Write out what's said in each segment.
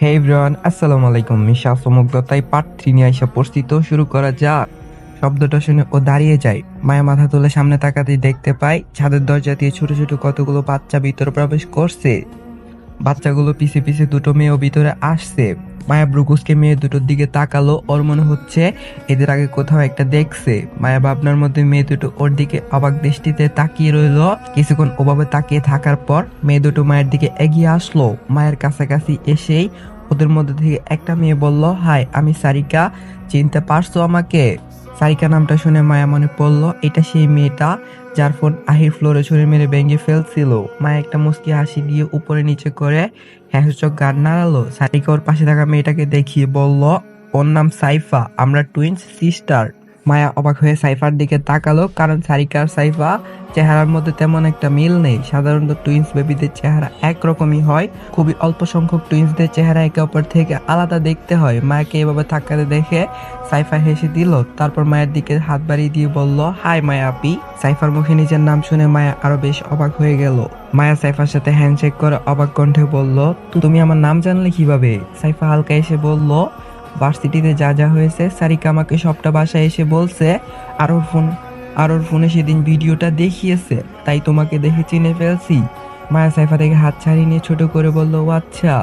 হে ইব্রান আসসালামু আলাইকুম। মিশা সমগ্রতাই part three নিয়ে এসে পরিস্থিত শুরু করা যা শব্দটা শুনে ও দাঁড়িয়ে যায়। মায়া মাথা তুলে সামনে তাকাতেই দেখতে পাই, ছাদের দরজা দিয়ে ছোট ছোট কতগুলো বাচ্চা ভিতরে প্রবেশ করছে। বাচ্চাগুলো পিছে পিছে দুটো মেয়েও ভিতরে আসছে। মায়া ব্রুকুসকে মেয়ে দুটোর দিকে তাকালো, ওর মনে হচ্ছে এদের আগে কোথাও একটা দেখছে। মায়া ভাবনার মধ্যে মেয়ে দুটো ওর দিকে অবাক দৃষ্টিতে তাকিয়ে রইল। কিছুক্ষণ ওভাবে তাকিয়ে থাকার পর মেয়ে দুটো মায়ের দিকে এগিয়ে আসলো। মায়ের কাছাকাছি এসেই ওদের মধ্যে থেকে একটা মেয়ে বলল, হাই, আমি সারিকা। চিনতে পারছ আমাকে? সারিকা নামটা শুনে মায়া মনে পড়ল, এটা সেই মেয়েটা যার ফোন আহির ফ্লোরে ছুঁড়ে মেরে ভেঙে ফেলছিল। মায়া একটা মুস্কি হাসি দিয়ে উপরে নিচে করে হ্যাঁসচক গান নাড়ালো। সারিকা ওর পাশে থাকা মেয়েটাকে দেখিয়ে বলল, ওর নাম সাইফা, আমরা টুইন্স সিস্টার মায়া অবাক হয়ে সাইফার দিকে তাকালো, কারণ সারিকা আর সাইফা চেহারার মধ্যে তেমন একটা মিল নেই। সাধারণত টুইন্স বেবিদের চেহারা একরকমই হয়। খুবই অল্প সংখ্যক টুইন্সদের চেহারা একে অপর থেকে আলাদা দেখতে হয়। মায়াকে এভাবে থাকাতে দেখে সাইফা হেসে দিল। তারপর মায়ের দিকে হাত বাড়িয়ে দিয়ে বলল, হাই মায়া আপি। সাইফার মুখে নিজের নাম শুনে মায়া আরও বেশ অবাক হয়ে গেল। মায়া সাইফার সাথে হ্যান্ডশেক করে অবাক কণ্ঠে বলল তুমি আমার নাম জানলে কীভাবে? সাইফা হালকা এসে বলল ভার্সিটিতে যা যা হয়েছে সারিকা আমাকে সবটা বাসায় এসে বলছে আর ওর ফোন আর ওর ফোনে সেদিন ভিডিওটা দেখিয়েছে, তাই তোমাকে দেখে চিনে ফেলছি। মায়া সাইফা থেকে হাত ছাড়িয়ে নিয়ে ছোট করে বলল, ও আচ্ছা।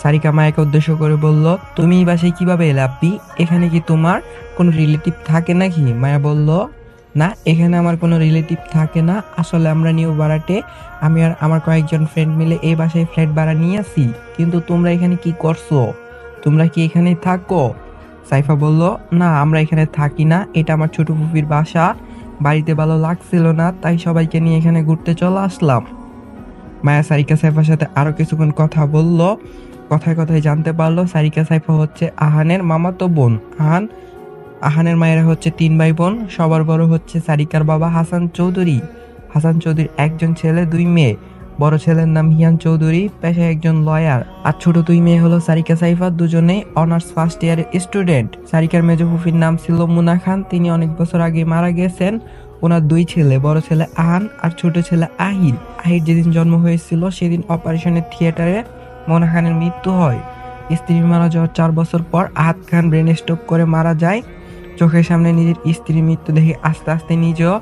সারিকা মায়াকে উদ্দেশ্য করে বলল, তুমি এই বাসায় কীভাবে এলে আপনি এখানে কি তোমার কোনো রিলেটিভ থাকে নাকি? মায়া বলল, না, এখানে আমার কোনো রিলেটিভ থাকে না। আসলে আমরা নিউ ভাড়াটে, আমি আর আমার কয়েকজন ফ্রেন্ড মিলে এই বাসায় ফ্ল্যাট ভাড়া নিয়ে আসি। কিন্তু তোমরা এখানে কি করছ? তোমরা কি এখানেই থাকো? সাইফা বলল, না, আমরা এখানে থাকি না। এটা আমার ছোট ফুপির বাসা। বাড়িতে ভালো লাগছিল না, তাই সবাইকে নিয়ে এখানে ঘুরতে চলে আসলাম। মায়া সারিকা সাইফার সাথে আরও কিছুক্ষণ কথা বলল। কথায় কথায় জানতে পারল, সারিকা সাইফা হচ্ছে আহানের মামাতো বোন। আহান, আহানের মায়েরা হচ্ছে তিন ভাই বোন সবার বড় হচ্ছে সারিকার বাবা হাসান চৌধুরী। হাসান চৌধুরীর একজন ছেলে, দুই মেয়ে। বড় ছেলের নাম হিয়ান চৌধুরী, পেশায় একজন লয়ার। আর ছোট দুই মেয়ে হলো সারিকা সাইফা, দুজনেই অনার্স ফার্স্ট ইয়ারের স্টুডেন্ট। সারিকার মেজো ফুফির নাম ছিল মুনা খান, তিনি অনেক বছর আগে মারা গেছেন। ওনার দুই ছেলে, বড় ছেলে আহান আর ছোট ছেলে আহির আহির যেদিন জন্ম হয়েছিল, সেদিন অপারেশনের থিয়েটারে মোনা খানের মৃত্যু হয়। স্ত্রী মারা যাওয়ার চার বছর পর আহাত খান ব্রেন স্ট্রোক করে মারা যায়। চোখের সামনে নিজের স্ত্রীর মৃত্যু দেখে আস্তে আস্তে নিজেও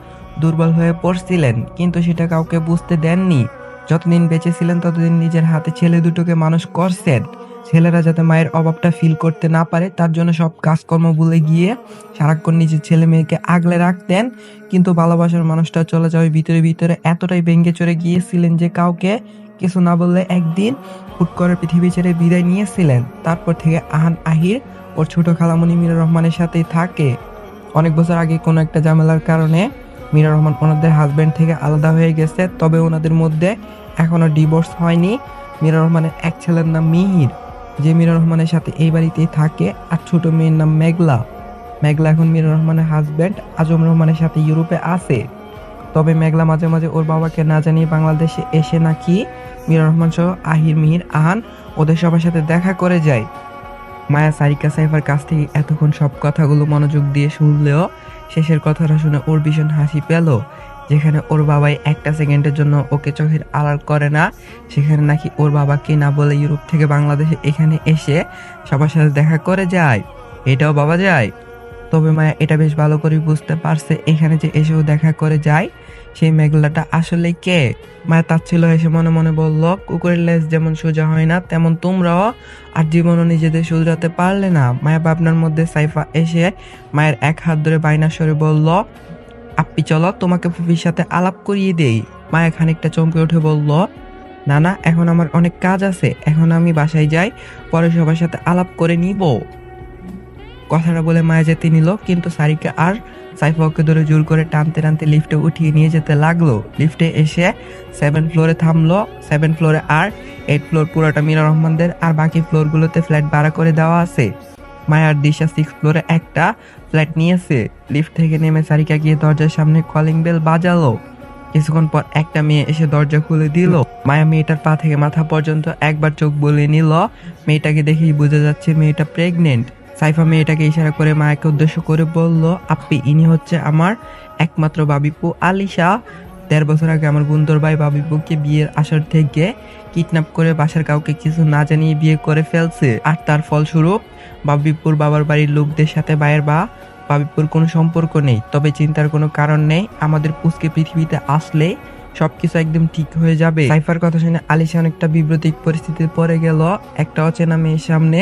দুর্বল হয়ে পড়ছিলেন, কিন্তু সেটা কাউকে বুঝতে দেননি। যতদিন বেঁচে ছিলেন ততদিন নিজের হাতে ছেলে দুটোকে মানুষ করছেন। ছেলেরা যাতে মায়ের অভাবটা ফিল করতে না পারে, তার জন্য সব কাজকর্ম ভুলে গিয়ে সারাক্ষণ নিজের ছেলে মেয়েকে আগলে রাখতেন। কিন্তু ভালোবাসার মানুষটা চলে যাওয়ার ভিতরে ভিতরে এতটাই ভেঙে চড়ে গিয়েছিলেন যে কাউকে কিছু না বললে একদিন হুট করে পৃথিবী ছেড়ে বিদায় নিয়েছিলেন। তারপর থেকে আহান আহির ওর ছোট খালামণি মিরা রহমানের সাথেই থাকে। অনেক বছর আগে কোনো একটা ঝামেলার কারণে মিরা রহমান ওনাদের হাজবেন্ড থেকে আলাদা হয়ে গেছে, তবে ওনাদের মধ্যে এখনও ডিভোর্স হয়নি। মিরা রহমানের এক ছেলের নাম মিহির, যে মিরা রহমানের সাথে এই বাড়িতেই থাকে, আর ছোট মেয়ের নাম মেঘলা। মেঘলা এখন মিরা রহমানের হাজবেন্ড আজম রহমানের সাথে ইউরোপে আছে। তবে মেঘলা মাঝে মাঝে ওর বাবাকে না জানিয়ে বাংলাদেশে এসে নাকি মিরা রহমান সহ আহির, মিহির, আহান ওদের সবার সাথে দেখা করে যায়। মায়া সারিকা সাইফার কাছ থেকে এতক্ষণ সব কথাগুলো মনোযোগ দিয়ে শুনলেও শেষের কথাটা শুনে ওর ভীষণ হাসি পেল, যেখানে ওর বাবাই একটা সেকেন্ডের জন্য ওকে চোখের আড়াল করে না, সেখানে নাকি ওর বাবাকে না বলে ইউরোপ থেকে বাংলাদেশে এখানে এসে সবার সাথে দেখা করে যায়। এটাও বাবা যায়। তবে মায়া এটা বেশ ভালো করে বুঝতে পারছে। এখানে যে এসেও দেখা করে যায়, সেই মেঘলাটা আসলে কে? মায়া ছিল এসে মনে মনে বলল, কুকুরের লেজ যেমন সোজা হয় না, তেমন তোমরাও আর জীবনও নিজেদের শুধরাতে পারলে না। মায়া ভাবনার মধ্যে সাইফা এসে মায়ের এক হাত ধরে বাইনা সরে বলল আপ্পি চলো, তোমাকে ফুফির সাথে আলাপ করিয়ে দেই। মায়া খানিকটা চমকে উঠে বলল না না এখন আমার অনেক কাজ আছে, এখন আমি বাসায় যাই, পরে সবার সাথে আলাপ করে নিব। কথাটা বলে মায়া যেতে নিল, কিন্তু সারিকা আর সাইফা ওকে ধরে জোর করে টানতে টানতে লিফটে উঠিয়ে নিয়ে যেতে লাগল। লিফটে এসে সেভেন ফ্লোরে থামলো সেভেন ফ্লোরে আর এইট ফ্লোর পুরোটা মিনা রহমানদের আর বাকি ফ্লোরগুলোতে ফ্ল্যাট ভাড়া করে দেওয়া আছে। মায়ার দিশা সিক্স ফ্লোরে একটা ফ্ল্যাট নিয়েছে। লিফট থেকে নেমে সারিকা গিয়ে দরজার সামনে কলিং বেল বাজালো। কিছুক্ষণ পর একটা মেয়ে এসে দরজা খুলে দিল। মায়া মেয়েটার পা থেকে মাথা পর্যন্ত একবার চোখ বলে নিল। মেয়েটাকে দেখেই বোঝা যাচ্ছে মেয়েটা প্রেগনেন্ট সাইফা মেয়েটাকে ইশারা করে মায়াকে উদ্দেশ্য করে বলল, আপনি ইনি হচ্ছে আমার একমাত্র বাবিপু আলিশা। দেড় বছর আগে আমার গুন্দর ভাই বাবিপুকে বিয়ের আসর থেকে কিডন্যাপ করে বাসার কাউকে কিছু না জানিয়ে বিয়ে করে ফেলছে। আর তার ফলস্বরূপ, বাবিপুর বাবার বাড়ির লোকদের সাথে ভাইয়ের বা বাবিপুর কোনো সম্পর্ক নেই। তবে চিন্তার কোনো কারণ নেই, আমাদের পুচকে পৃথিবীতে আসলে সবকিছু একদম ঠিক হয়ে যাবে। সাইফার কথা শুনে আলিশা অনেকটা বিব্রতিক পরিস্থিতিতে পড়ে গেল। একটা অচেনা মেয়ের সামনে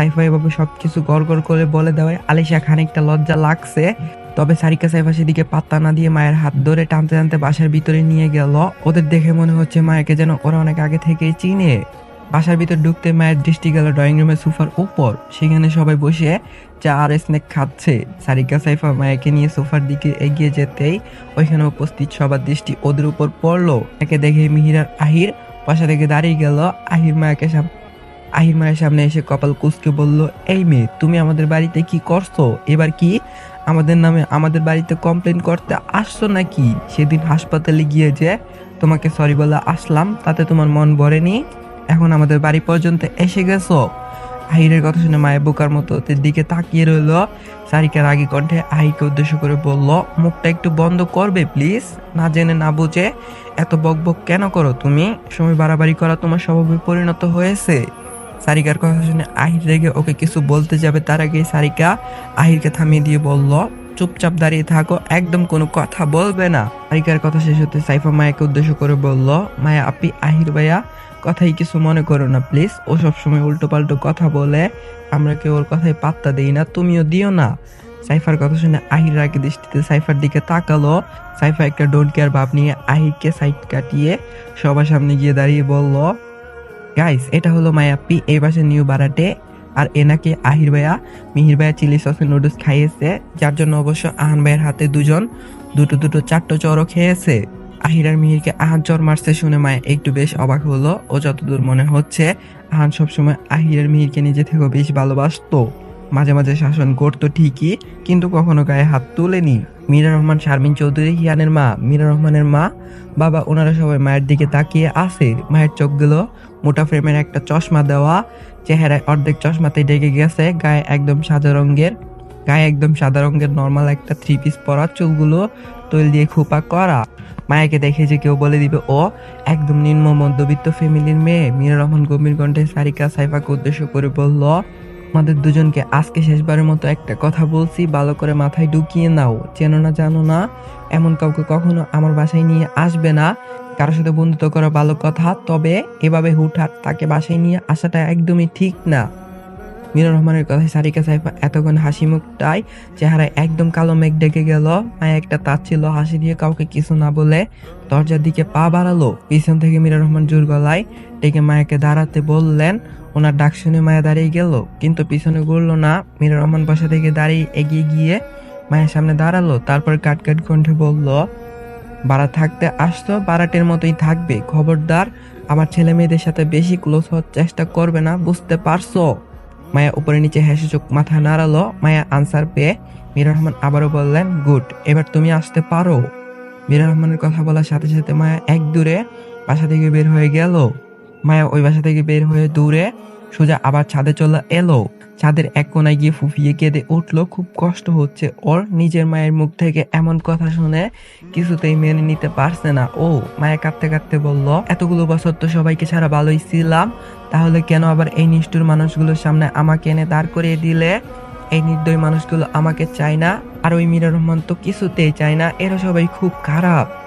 সাইফা এভাবে সবকিছু গড় গড় করে বলে দেওয়ায় আলিশা খানিকটা লজ্জা লাগছে। তবে সারিকা সাইফা সেদিকে পাত্তা না দিয়ে মায়ের হাত ধরে টানতে টানতে বাসার ভিতরে নিয়ে গেল। ওদের দেখে মনে হচ্ছে মায়াকে যেন ওরা অনেক আগে থেকেই চিনে। বাসার ভিতর ঢুকতে মায়ের দৃষ্টি গেল ড্রয়িং রুমের সোফার উপর। সেখানে সবাই বসে চা আর স্ন্যাক খাচ্ছে। সারিকা সাইফা মায়াকে নিয়ে সোফার দিকে এগিয়ে যেতেই ওইখানে উপস্থিত সবার দৃষ্টি ওদের উপর পড়ল। একে দেখে মিহিরার আহির পাশা থেকে দাঁড়িয়ে গেল। আহির মায়াকে সাম- আহির মায়ের সামনে এসে কপাল কুচকে বলল, এই মেয়ে, তুমি আমাদের বাড়িতে কি করছ? এবার কি? আমাদের নামে আমাদের বাড়িতে কমপ্লেন করতে আসছো নাকি? সেদিন হাসপাতালে গিয়ে যে তোমাকে সরি বলে আসলাম, তাতে তোমার মন ভরেনি? এখন আমাদের বাড়ি পর্যন্ত এসে গেছো? আহিরের কথা শুনে মায়ের বোকার মতো ওদের দিকে তাকিয়ে রইল। সারিকার আগে কণ্ঠে আহিকে উদ্দেশ্য করে বলল, মুখটা একটু বন্ধ করবে প্লিজ না জেনে না বুঝে এত বকবক কেন করো তুমি? সময় বাড়াবাড়ি করা তোমার স্বভাবে পরিণত হয়েছে। সারিকার কথা শুনে আহির রেগে ওকে কিছু বলতে যাবে, তার আগেই সারিকা আহিরকে থামিয়ে দিয়ে বলল, চুপচাপ দাঁড়িয়ে থাকো, একদম কোনো কথা বলবে না। সারিকার কথা শেষ হতে সাইফা মায়াকে উদ্দেশ্য করে বলল, মায়া আপি আহির ভাইয়া, কথাই কিছু মনে করো না, প্লিজ। ও সবসময় উল্টো পাল্টো কথা বলে, আমরা কেউ ওর কথায় পাত্তা দিই না, তুমিও দিও না। সাইফার কথা শুনে আহির রাগে দৃষ্টিতে সাইফার দিকে তাকালো। সাইফা একটা ডোন্ট কেয়ার ভাব নিয়ে আহিরকে সাইড কাটিয়ে সবার সামনে গিয়ে দাঁড়িয়ে বলল গাইস এটা হলো মায়াপ্পি এই বাসে নিউ বারাটে আর এনাকে আহির ভাইয়া, মিহির ভাইয়া চিলি সসের নুডলস খাইয়েছে, যার জন্য অবশ্য আহান ভাইয়ের হাতে দুজন, দুটো দুটো চারটো চরও খেয়েছে। আহির আর মিহিরকে আহান চর মারছে শুনে মায়া একটু বেশ অবাক হলো, ও যতদূর মনে হচ্ছে, আহান সবসময় আহির আর মিহিরকে নিজে থেকেও বেশ ভালোবাসতো। মাঝে মাঝে শাসন করতো ঠিকই, কিন্তু কখনো গায়ে হাত তুলেনি। মীরা রহমান, শারমিন চৌধুরী, হিয়ানের মা, মীরা রহমানের মা, বাবা ওনারা সবাই মায়ের দিকে তাকিয়ে আছে। মায়ের চোখগুলো মোটা ফ্রেমের একটা চশমা দেওয়া, চেহারায় অর্ধেক চশমাতে ডেকে গেছে, গায়ে একদম সাদা রঙের, গায়ে একদম সাদা রঙের নর্মাল একটা থ্রি পিস পরা চুলগুলো তৈল দিয়ে খোপা করা। মায়াকে দেখে যে কেউ বলে দিবে, ও, একদম নিম্ন মধ্যবিত্ত ফ্যামিলির মেয়ে। মীরা রহমান গম্ভীর কণ্ঠে সারিকা সাইফাকে উদ্দেশ্য করে বলল আমাদের দুজনকে আজকে শেষবারের মতো একটা কথা বলছি, ভালো করে মাথায় ঢুকিয়ে নাও। চেনো না, জানো না, এমন কাউকে কখনো আমার বাসায় নিয়ে আসবে না। কারোর সাথে বন্ধুত্ব করা ভালো কথা, তবে এভাবে হুটহাট তাকে বাসায় নিয়ে আসাটা একদমই ঠিক না। মিনুর রহমানের কথায় সারিকা সাইফা এতক্ষণ হাসি মুখটাই চেহারায় একদম কালো মেঘ ডেকে গেল। মায়া একটা তাচ্ছিল হাসি দিয়ে কাউকে কিছু না বলে দরজার দিকে পা বাড়ালো। পিছন থেকে মিরা রহমান জোর গলায় ডেকে মায়াকে দাঁড়াতে বললেন ওনার ডাক শুনে মায়া দাঁড়িয়ে গেল, কিন্তু পিছনে ঘুরলো না। মিরা রহমান বাসা থেকে দাঁড়িয়ে এগিয়ে গিয়ে মায়ের সামনে দাঁড়াল, তারপর কাট কাট কণ্ঠে বলল, বাড়া থাকতে আসতো, বারাটের মতোই থাকবে। খবরদার, আমার ছেলে মেয়েদের সাথে বেশি ক্লোজ হওয়ার চেষ্টা করবে না, বুঝতে পারছ? মায়া উপরে নিচে হেসে চোখ মাথা নাড়ালো। মায়া আনসার পেয়ে মীরা রহমান আবারও বললেন, গুড, এবার তুমি আসতে পারো। মীর রহমানের কথা বলার সাথে সাথে মায়া এক দূরে বাসা থেকে বের হয়ে গেল। মায়া ওই বাসা থেকে বের হয়ে দূরে সোজা আবার ছাদে চলে এলো। ছাদের এক কোনায় গিয়ে ফুফিয়ে কেঁদে উঠল, খুব কষ্ট হচ্ছে ওর। নিজের মায়ের মুখ থেকে এমন কথা শুনে কিছুতেই মেনে নিতে পারছে না। ও, মায়া কাঁদতে কাঁদতে বলল, এতগুলো বছর তো সবাইকে ছাড়া ভালোই ছিলাম। তাহলে কেন আবার এই নিষ্ঠুর মানুষগুলোর সামনে আমাকে এনে দাঁড় করিয়ে দিলে? এই নির্দয় মানুষগুলো আমাকে চায় না, আর ওই মীরা রহমান তো কিছুতেই চায় না। এরা সবাই খুব খারাপ।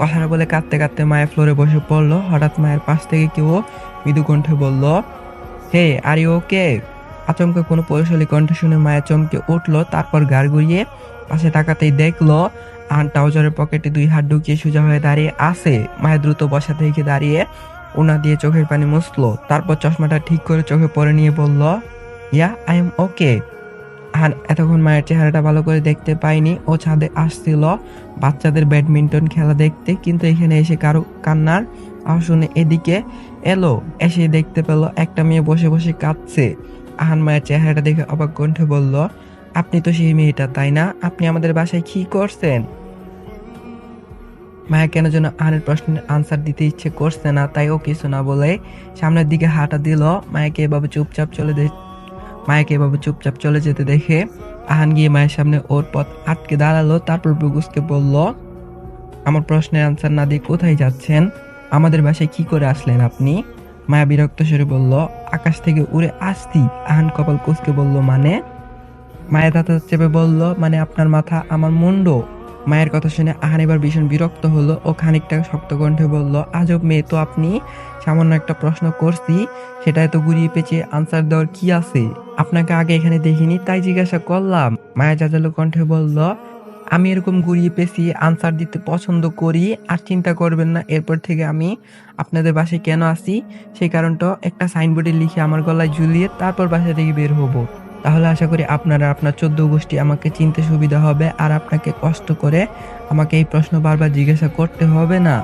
কথাটা বলে কাঁদতে কাঁদতে মায়ের ফ্লোরে বসে পড়ল। হঠাৎ মায়ের পাশ থেকে কেউ মৃদু কণ্ঠে বলল, হে, আর ওকে আচমকা কোনো পৌরশালী কণ্ঠ শুনে মায়ের চমকে উঠল, তারপর গাড় ঘুরিয়ে পাশে তাকাতেই দেখল আন ট্রাউজারের পকেটে দুই হাত ঢুকিয়ে সোজা হয়ে দাঁড়িয়ে আছে। মায়ের দ্রুত বসা থেকে দাঁড়িয়ে ওনা দিয়ে চোখের পানি মুছলো, তারপর চশমাটা ঠিক করে চোখে পরে নিয়ে বলল, ইয়া, আই এম ওকে। আর এতক্ষণ মায়ের চেহারাটা ভালো করে দেখতে পাইনি। ও ছাদে আসছিল। বাচ্চাদের ব্যাডমিন্টন খেলা দেখতে। কিন্তু এখানে এসে কারও কান্নার আওয়াজ শুনে এদিকে এলো। এসে দেখতে পেল, একটা মেয়ে বসে বসে কাঁদছে। আহান মায়ের চেহারাটা দেখে অবাক কণ্ঠে বলল, আপনি তো সেই মেয়েটা, তাই না? আপনি আমাদের বাসায় কি করছেন? মায়া কেন যেন আহানের প্রশ্নের আনসার দিতে ইচ্ছে করছে না, তাই ও কিছু না বলে সামনের দিকে হাঁটা দিল। মায়াকে এভাবে চুপচাপ চলে মায়াকে এভাবে চুপচাপ চলে যেতে দেখে আহান গিয়ে মায়ের সামনে ওর পথ আটকে দাঁড়াল, তারপর বুগুসকে বলল, আমার প্রশ্নের আনসার না দিয়ে কোথায় যাচ্ছেন? আমাদের বাসায় কি করে আসলেন আপনি? মায়া বিরক্ত স্বরে বলল, আকাশ থেকে উড়ে আসতি আহান কপাল কুসকে বলল মানে? মায়ের দাঁতা চেপে বলল মানে আপনার মাথা আমার মুন্ড? মায়ের কথা শুনে আহান এবার ভীষণ বিরক্ত হলো ও খানিকটা শক্ত কণ্ঠে বলল, আজব মেয়ে তো আপনি। সামান্য একটা প্রশ্ন করছি সেটা এত ঘুরিয়ে পেঁচিয়ে আনসার দেওয়ার কি আছে? আপনাকে আগে এখানে দেখিনি, তাই জিজ্ঞাসা করলাম। মায়া জাজালো কণ্ঠে বলল, আমি এরকম ঘুরিয়ে পেঁচিয়ে আনসার দিতে পছন্দ করি, আর চিন্তা করবেন না, এরপর থেকে আমি আপনাদের বাসায় কেন আসি? সেই কারণটা একটা সাইনবোর্ডে লিখে আমার গলায় ঝুলিয়ে তারপর বাসা থেকে বের হব। তাহলে আশা করি আপনারা আপনার চোদ্দ গোষ্ঠী আমাকে চিনতে সুবিধা হবে আর আপনাকে কষ্ট করে আমাকে এই প্রশ্ন বারবার জিজ্ঞাসা করতে হবে না।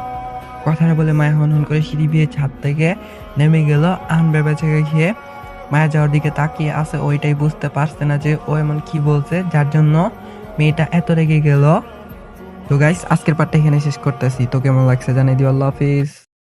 কথাটা বলে মায়া হন হন করে সিঁড়ি বিয়ে ছাদ থেকে নেমে গেল। আন বেবেচে খেয়ে মায়া যাওয়ার দিকে তাকিয়ে আছে, ওইটাই বুঝতে পারছে না যে ও এমন কি বলছে, যার জন্য মেয়েটা এত রেগে গেল। তো গাইস আজকের পার্টটা এখানে শেষ করতেছি। তো কেমন লাগছে জানিয়ে দিও, আল্লাহ হাফিজ।